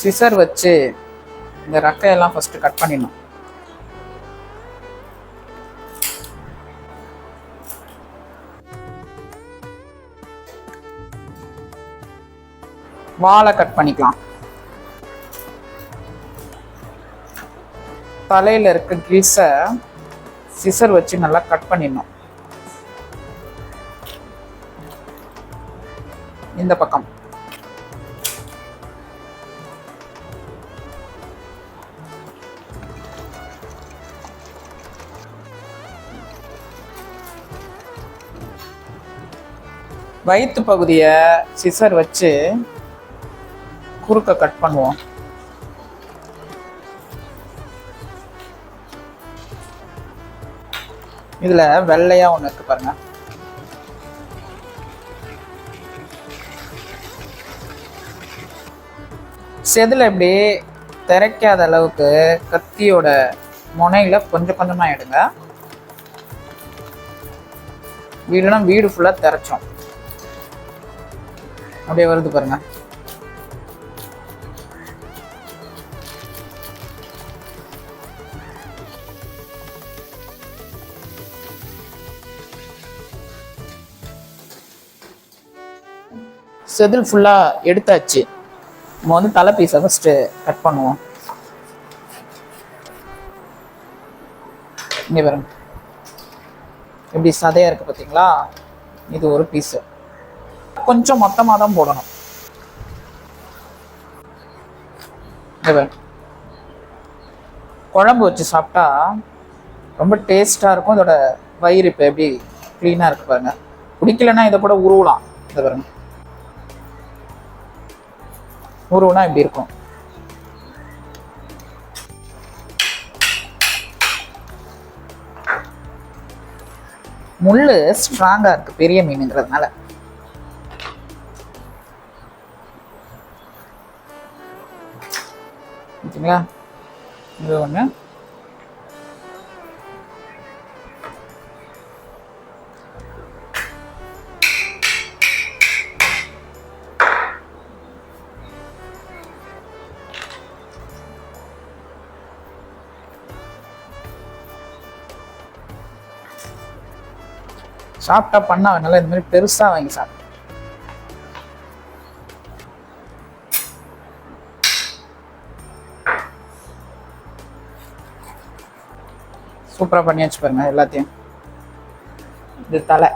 Scissor வச்சு இந்த ரெக்கையெல்லாம் first cut பண்ணிடணும். வாழை கட் பண்ணிக்கலாம். தலையில இருக்க கிரீஸை சிசர் வச்சு நல்லா கட் பண்ணிடணும். இந்த பக்கம். வயிற்று பகுதியை சிசர் வச்சு குறுக்க கட் பண்ணுவோம். இதுல வெள்ளையா ஒன்று இருக்கு பாருங்க. செதில் இப்படி திரைக்காத அளவுக்கு கத்தியோட முனையில கொஞ்சம் கொஞ்சமாக எடுங்க. வீடுனா வீடு ஃபுல்லா திரைச்சோம். அப்படியே வருது பாருங்க. செதில் ஃபுல்லாக எடுத்தாச்சு. நம்ம வந்து தலை பீஸை ஃபஸ்ட்டு கட் பண்ணுவோம். இங்கே பாருங்க. எப்படி சதையாக இருக்குது பார்த்தீங்களா இது ஒரு பீஸு கொஞ்சம் மொத்தமாக தான் போடணும். குழம்பு வச்சு சாப்பிட்டா ரொம்ப டேஸ்ட்டாக இருக்கும். இதோட வயிறு இப்போ எப்படி க்ளீனாக இருக்கு பாருங்க. பிடிக்கலன்னா இதை கூட உருவலாம். இதை பாருங்க. உருவனா இப்படி இருக்கும்? முள்ளு ஸ்ட்ராங்கா இருக்கு. பெரிய மீனுங்கிறதுனால. ஓகேங்களா இது ஒன்று சாப்பிட்டா பண்ணா நல்லா இந்த மாதிரி பெருசா வாங்கி சாப்பிட்டு சூப்பராக பண்ணியாச்சு பாருங்கள் எல்லாத்தையும். இது தலை.